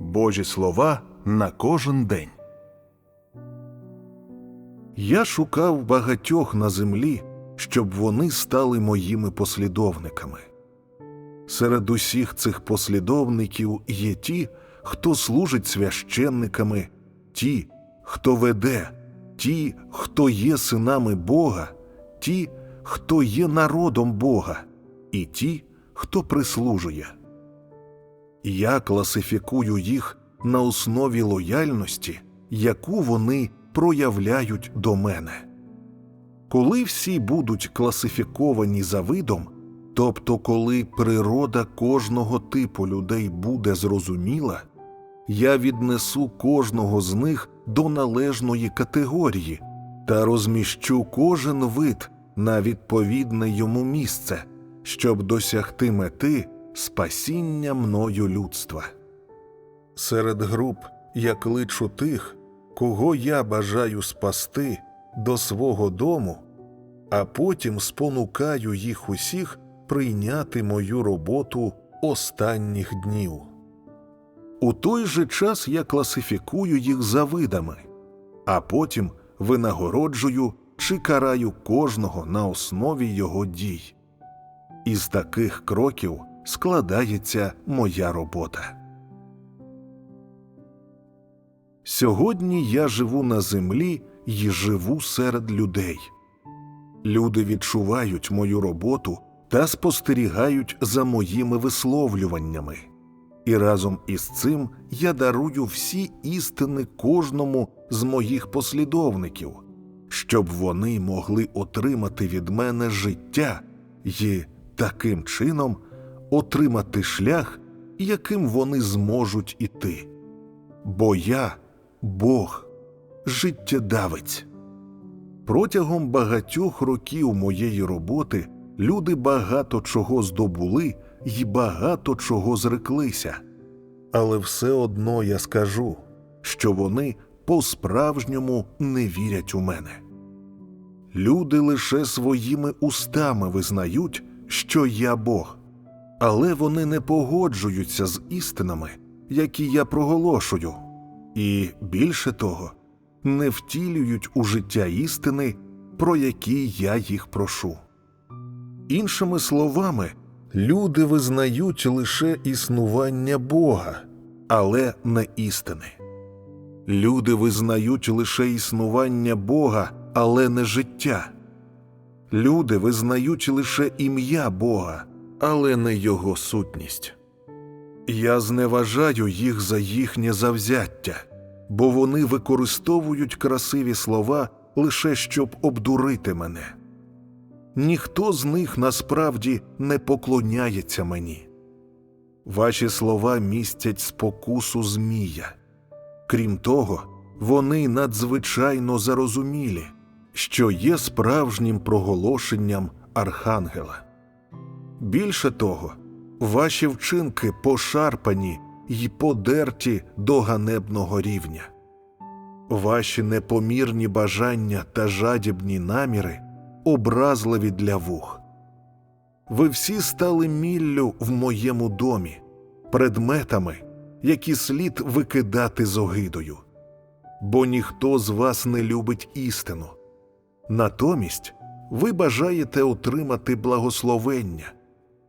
Божі слова на кожен день. Я шукав багатьох на землі, щоб вони стали моїми послідовниками. Серед усіх цих послідовників є ті, хто служить священниками, ті, хто веде, ті, хто є синами Бога, ті, хто є народом Бога, і ті, хто прислужує. Я класифікую їх на основі лояльності, яку вони проявляють до мене. Коли всі будуть класифіковані за видом, тобто коли природа кожного типу людей буде зрозуміла, я віднесу кожного з них до належної категорії та розміщу кожен вид на відповідне йому місце, щоб досягти мети спасіння мною людства. Серед груп я кличу тих, кого я бажаю спасти до свого дому, а потім спонукаю їх усіх прийняти мою роботу останніх днів. У той же час я класифікую їх за видами, а потім винагороджую чи караю кожного на основі його дій. Із таких кроків складається моя робота. Сьогодні я живу на землі і живу серед людей. Люди відчувають мою роботу та спостерігають за моїми висловлюваннями, і разом із цим я дарую всі істини кожному з моїх послідовників, щоб вони могли отримати від мене життя і таким чином отримати шлях, яким вони зможуть іти. Бо я Бог, життєдавець. Протягом багатьох років моєї роботи люди багато чого здобули і багато чого зреклися. Але все одно я скажу, що вони по-справжньому не вірять у мене. Люди лише своїми устами визнають, що я Бог, але вони не погоджуються з істинами, які я проголошую, і більше того, не втілюють у життя істини, про які я їх прошу. Іншими словами, люди визнають лише існування Бога, але не істини. Люди визнають лише існування Бога, але не життя. Люди визнають лише ім'я Бога, але не Його сутність. Я зневажаю їх за їхнє завзяття, бо вони використовують красиві слова лише щоб обдурити мене. Ніхто з них насправді не поклоняється мені. Ваші слова містять спокусу Змія. Крім того, вони надзвичайно зарозумілі, що є справжнім проголошенням архангела. Більше того, ваші вчинки пошарпані й подерті до ганебного рівня. Ваші непомірні бажання та жадібні наміри образливі для вух. Ви всі стали міллю в моєму домі, предметами, які слід викидати з огидою, бо ніхто з вас не любить істину. Натомість ви бажаєте отримати благословення,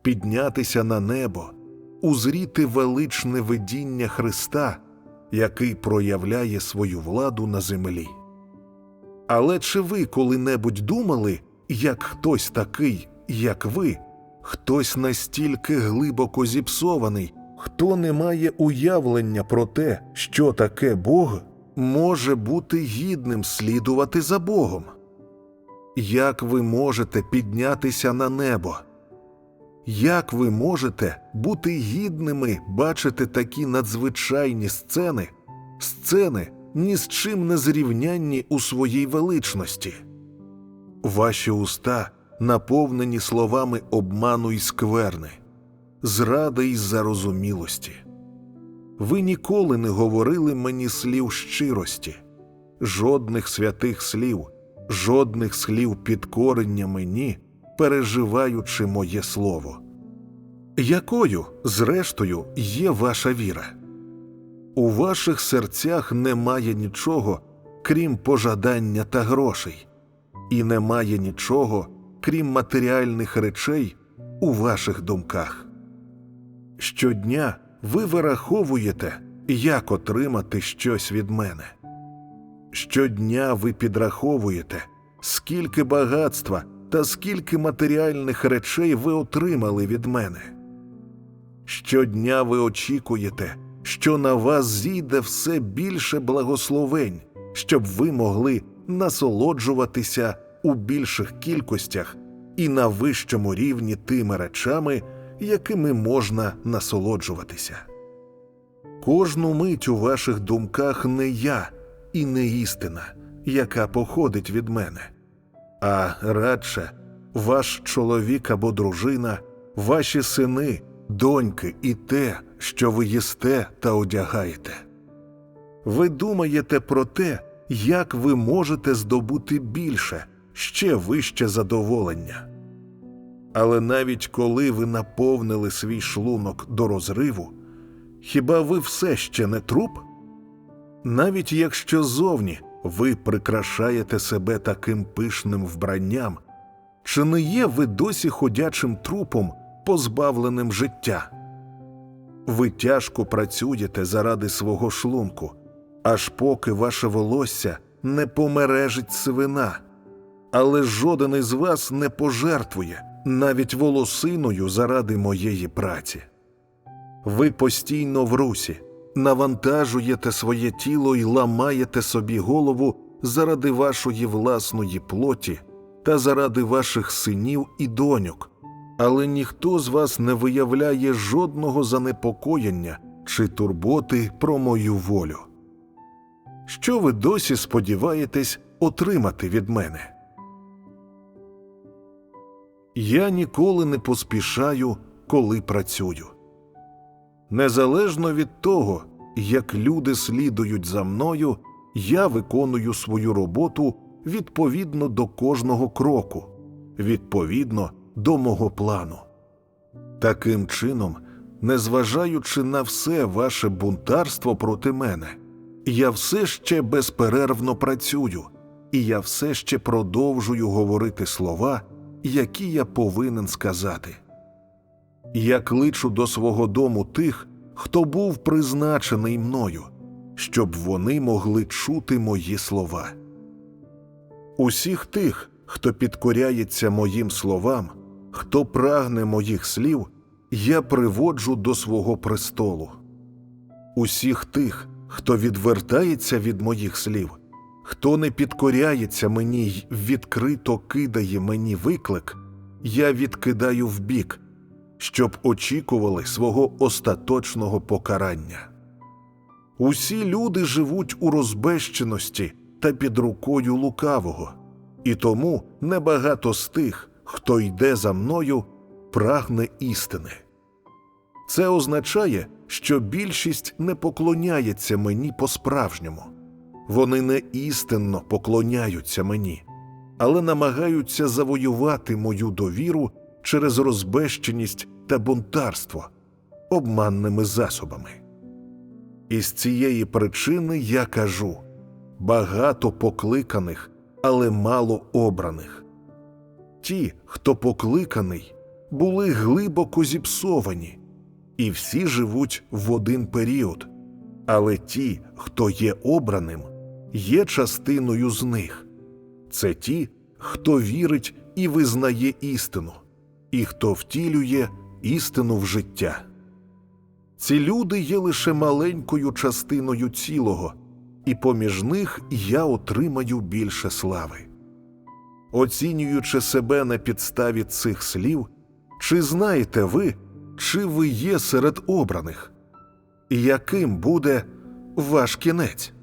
піднятися на небо, узріти величне видіння Христа, який проявляє свою владу на землі. Але чи ви коли-небудь думали, як хтось такий, як ви, хтось настільки глибоко зіпсований, хто не має уявлення про те, що таке Бог, може бути гідним слідувати за Богом? Як ви можете піднятися на небо? Як ви можете бути гідними бачити такі надзвичайні сцени, сцени, ні з чим не зрівнянні у своїй величності? Ваші уста наповнені словами обману і скверни, зради й зарозумілості. Ви ніколи не говорили мені слів щирості, жодних святих слів, жодних слів підкорення мені, переживаючи моє слово. Якою, зрештою, є ваша віра? У ваших серцях немає нічого, крім пожадання та грошей, і немає нічого, крім матеріальних речей у ваших думках. Щодня ви вираховуєте, як отримати щось від мене. Щодня ви підраховуєте, скільки багатства та скільки матеріальних речей ви отримали від мене. Щодня ви очікуєте, що на вас зійде все більше благословень, щоб ви могли насолоджуватися у більших кількостях і на вищому рівні тими речами, якими можна насолоджуватися. Кожну мить у ваших думках не я і не істина, яка походить від мене, а радше ваш чоловік або дружина, ваші сини, доньки і те, що ви їсте та одягаєте. Ви думаєте про те, як ви можете здобути більше, ще вище задоволення. Але навіть коли ви наповнили свій шлунок до розриву, хіба ви все ще не труп? Навіть якщо зовні ви прикрашаєте себе таким пишним вбранням, чи не є ви досі ходячим трупом, позбавленим життя? Ви тяжко працюєте заради свого шлунку, аж поки ваше волосся не помережить свина, але жоден із вас не пожертвує навіть волосиною заради моєї праці. Ви постійно в русі, навантажуєте своє тіло і ламаєте собі голову заради вашої власної плоті та заради ваших синів і доньок, але ніхто з вас не виявляє жодного занепокоєння чи турботи про мою волю. Що ви досі сподіваєтесь отримати від мене? Я ніколи не поспішаю, коли працюю. Незалежно від того, як люди слідують за мною, я виконую свою роботу відповідно до кожного кроку, відповідно до мого плану. Таким чином, незважаючи на все ваше бунтарство проти мене, я все ще безперервно працюю, і я все ще продовжую говорити слова, які я повинен сказати. Я кличу до свого дому тих, хто був призначений мною, щоб вони могли чути мої слова. Усіх тих, хто підкоряється моїм словам, хто прагне моїх слів, я приводжу до свого престолу. Усіх тих, хто відвертається від моїх слів, хто не підкоряється мені й відкрито кидає мені виклик, я відкидаю вбік, щоб очікували свого остаточного покарання. Усі люди живуть у розбещеності та під рукою лукавого, і тому небагато з тих, хто йде за мною, прагне істини. Це означає, що більшість не поклоняється мені по-справжньому. Вони не істинно поклоняються мені, але намагаються завоювати мою довіру через розбещеність та бунтарство обманними засобами. Із цієї причини я кажу багато покликаних, але мало обраних. Ті, хто покликаний, були глибоко зіпсовані, і всі живуть в один період, але ті, хто є обраним, є частиною з них. Це ті, хто вірить і визнає істину, і хто втілює істину в життя. Ці люди є лише маленькою частиною цілого, і поміж них я отримаю більше слави. Оцінюючи себе на підставі цих слів, чи знаєте ви, чи ви є серед обраних? Яким буде ваш кінець?